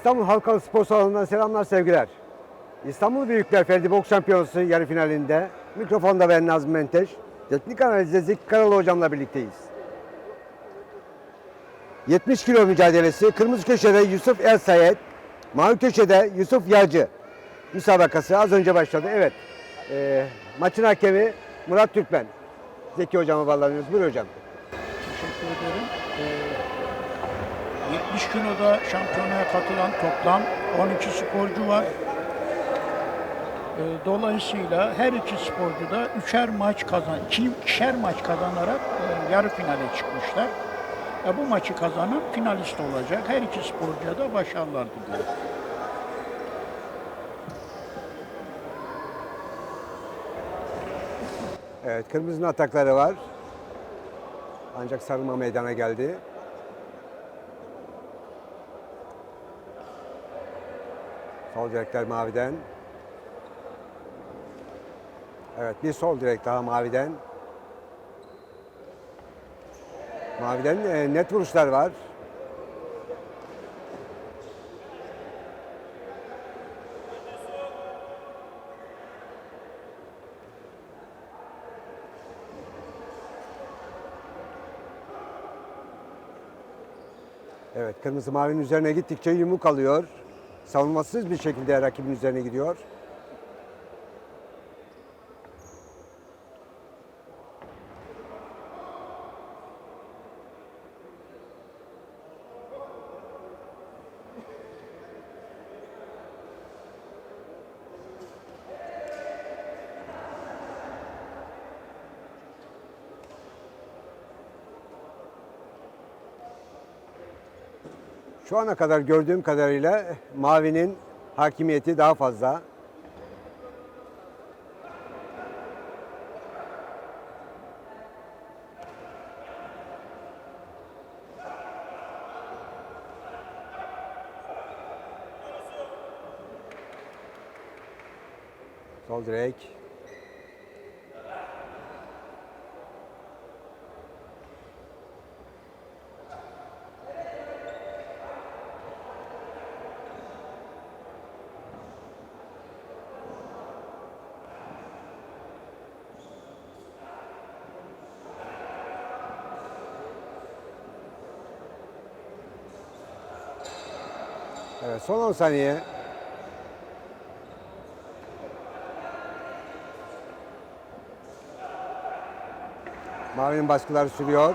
İstanbul Halkalı Spor Salonu'ndan selamlar sevgiler. İstanbul Büyükler Ferdi Boks Şampiyonası yarı finalinde mikrofonda ben Nazım Menteş. Teknik analizde Zeki Karalı hocamla birlikteyiz. 70 kilo mücadelesi. Kırmızı köşede Yusuf El Sayed, mavi köşede Yusuf Yağcı müsabakası az önce başladı. Evet. Ee, maçın hakemi Murat Türkmen. Zeki hocama bağlanıyoruz. Buyur hocam. Teşekkür ederim. Ee, 70 kiloda şampiyonaya katılan toplam 12 sporcu var. Ee, dolayısıyla her iki sporcu da üçer maç kazan, iki- ikişer maç kazanarak e, yarı finale çıkmışlar. E, bu maçı kazanan finalist olacak. Her iki sporcuya da başarılar diliyorum. Evet, kırmızının atakları var. Ancak sarılma meydana geldi. Sol direkler maviden. Evet, bir sol direk daha maviden. Maviden e, net vuruşlar var. Evet, kırmızı mavinin üzerine gittikçe yumruk alıyor. Savunmasız bir şekilde rakibin üzerine gidiyor. Şu ana kadar gördüğüm kadarıyla mavinin hakimiyeti daha fazla. Sol direk. Evet, son 10 saniye. Mavinin baskıları sürüyor.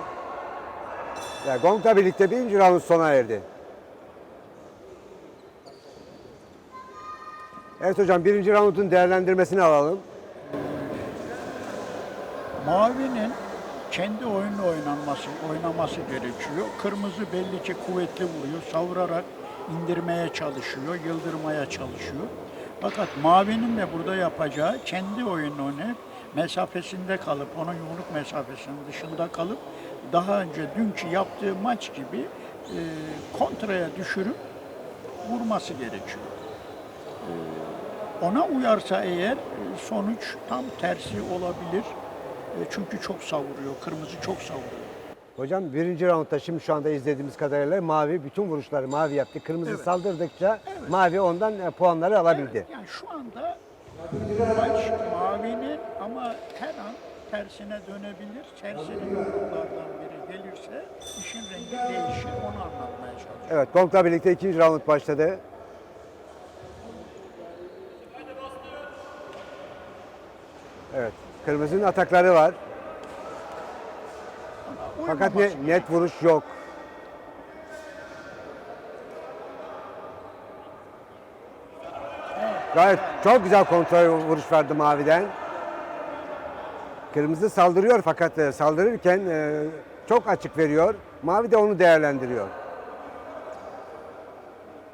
Ve Gong'la birlikte birinci round sona erdi. Evet hocam birinci roundun değerlendirmesini alalım. Mavinin kendi oyununu oynanması, oynaması gerekiyor. Kırmızı belli ki kuvvetli vuruyor, savurarak indirmeye çalışıyor, yıldırmaya çalışıyor. Fakat Mavi'nin de burada yapacağı kendi oyununu mesafesinde kalıp, onun yumruk mesafesinin dışında kalıp daha önce dünkü yaptığı maç gibi e, kontraya düşürüp vurması gerekiyor. Ona uyarsa eğer e, sonuç tam tersi olabilir. E, Çünkü çok savuruyor, kırmızı çok savuruyor. Hocam birinci roundda şimdi şu anda izlediğimiz kadarıyla mavi bütün vuruşları mavi yaptı. Kırmızı Evet. saldırdıkça mavi ondan e, puanları alabildi. Yani şu anda maç mavinin ama her an tersine dönebilir. Tersine yumruklardan biri gelirse işin rengi değişir. Onu anlatmaya çalışıyorum. Evet Gong'la birlikte ikinci round başladı. Evet kırmızının atakları var. Fakat ne, net vuruş yok. Gayet çok güzel kontrol vuruş verdi maviden. Kırmızı saldırıyor fakat e, saldırırken e, çok açık veriyor. Mavi de onu değerlendiriyor.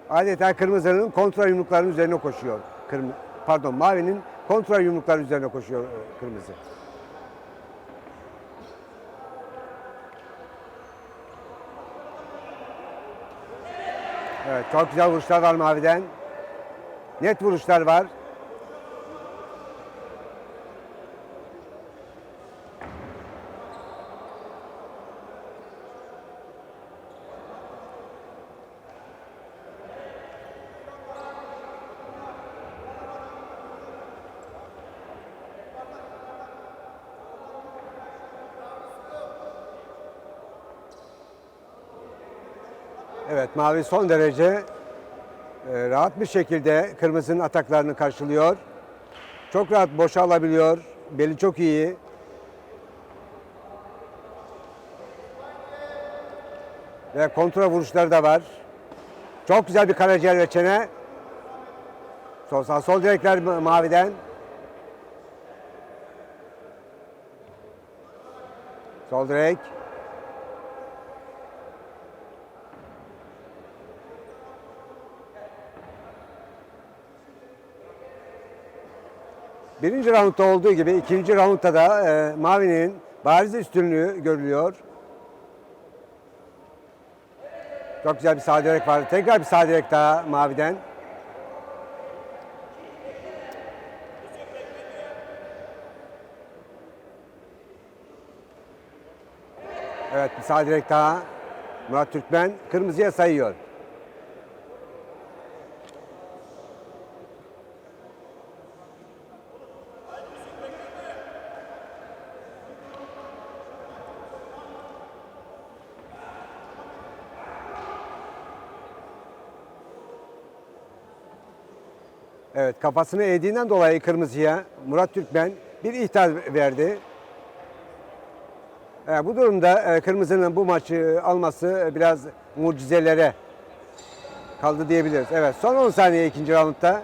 Adeta kırmızının kontrol yumruklarının üzerine koşuyor. Kırmızı, pardon mavinin kontrol yumrukları üzerine koşuyor e, kırmızı. Evet çok güzel vuruşlar var maviden. Net vuruşlar var. Evet mavi son derece e, rahat bir şekilde kırmızının ataklarını karşılıyor. Çok rahat boşa alabiliyor. Beli çok iyi. Ve kontra vuruşları da var. Çok güzel bir karaciğer ve çene. Sol sağ sol direkler ma- maviden. Sol direk. Birinci roundda olduğu gibi ikinci roundda da e, Mavi'nin bariz üstünlüğü görülüyor. Çok güzel bir sağ direk var. Tekrar bir sağ direk daha Mavi'den. Evet bir sağ direk daha. Murat Türkmen kırmızıya sayıyor. Evet kafasını eğdiğinden dolayı kırmızıya Murat Türkmen bir ihtar verdi. E, bu durumda e, kırmızının bu maçı alması biraz mucizelere kaldı diyebiliriz. Evet son 10 saniye ikinci roundda.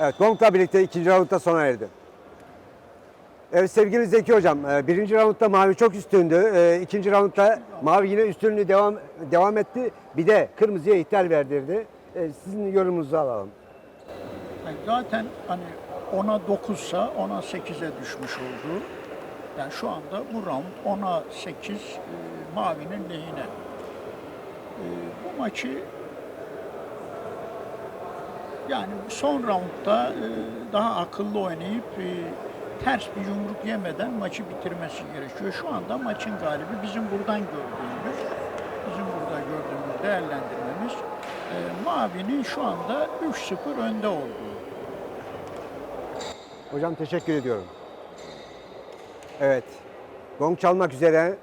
Evet Gong'la birlikte ikinci roundda sona erdi. Evet sevgili Zeki Hocam, e, birinci roundda Mavi çok üstündü. E, ikinci roundda Mavi yine üstünlüğü devam devam etti. Bir de kırmızıya ihtar verdirdi. E, Sizin yorumunuzu alalım. Zaten hani 10'a 9'sa 10'a 8'e düşmüş oldu. Yani şu anda bu round 10'a 8 e, Mavi'nin lehine. Bu maçı yani son roundda daha akıllı oynayıp ters bir yumruk yemeden maçı bitirmesi gerekiyor. Şu anda maçın galibi bizim buradan gördüğümüz, bizim burada gördüğümüz değerlendirmemiz e, Mavi'nin şu anda 3-0 önde olduğu. Hocam teşekkür ediyorum. Evet. Gong çalmak üzere.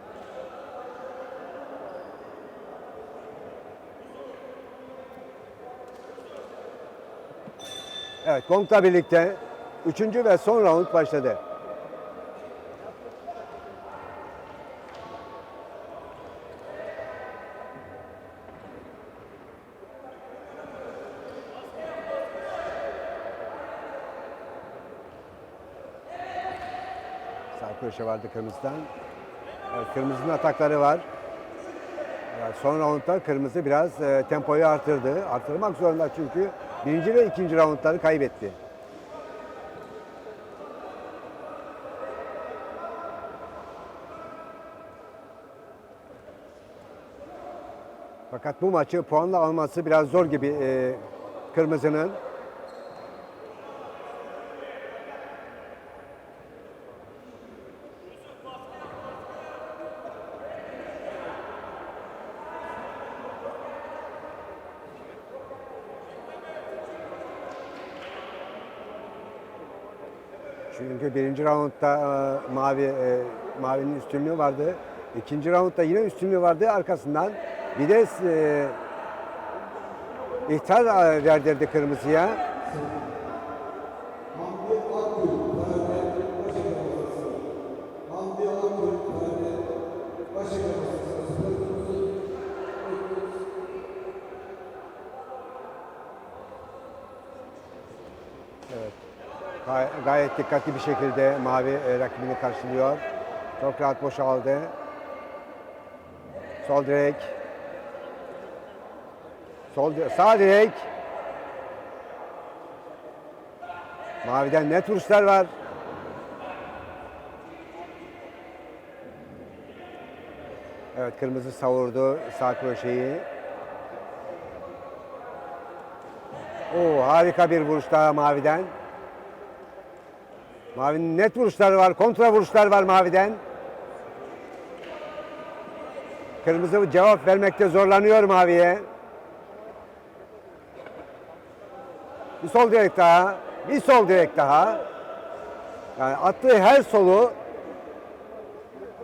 Evet, Gong'la birlikte üçüncü ve son round başladı. Sağ köşe vardı kırmızıdan. Evet, kırmızının atakları var. Evet, son roundda kırmızı biraz e, tempoyu artırdı. Artırmak zorunda çünkü birinci ve ikinci roundları kaybetti. Fakat bu maçı puanla alması biraz zor gibi e, kırmızının. Çünkü birinci roundda e, mavi e, mavinin üstünlüğü vardı. İkinci roundda yine üstünlüğü vardı. Arkasından bir de e, ihtar e, verdirdi kırmızıya. Gay- gayet dikkatli bir şekilde mavi e, rakibini karşılıyor. Çok rahat boşaldı. Sol direk. Sol sağ direk. Maviden net vuruşlar var. Evet kırmızı savurdu sağ kroşeyi. Oo harika bir vuruş daha maviden. Mavi'nin net vuruşları var, kontra vuruşlar var Mavi'den. Kırmızı cevap vermekte zorlanıyor Mavi'ye. Bir sol direk daha. Bir sol direkt daha. Yani attığı her solu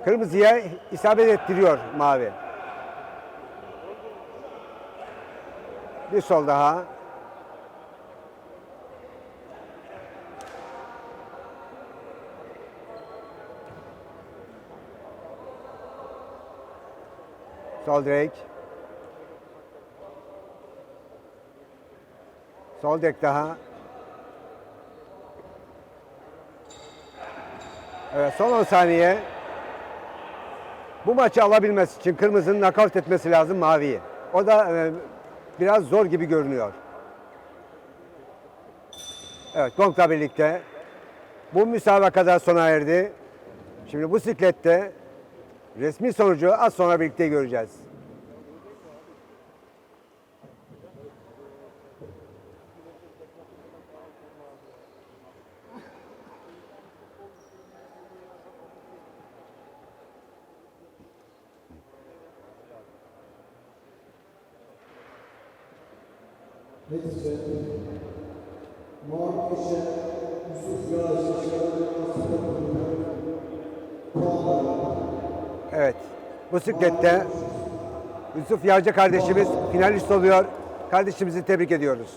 kırmızıya isabet ettiriyor mavi. Bir sol daha. Sol direk. Sol direk daha. Evet son 10 saniye. Bu maçı alabilmesi için kırmızının nakavt etmesi lazım maviyi. O da e, biraz zor gibi görünüyor. Evet Gong'la birlikte bu müsabakada sona erdi. Şimdi bu siklette resmi sonucu az sonra birlikte göreceğiz. Netice Mavi Köşe Yusuf Puanlar Evet. Bu Yusuf Yağcı kardeşimiz finalist oluyor. Kardeşimizi tebrik ediyoruz.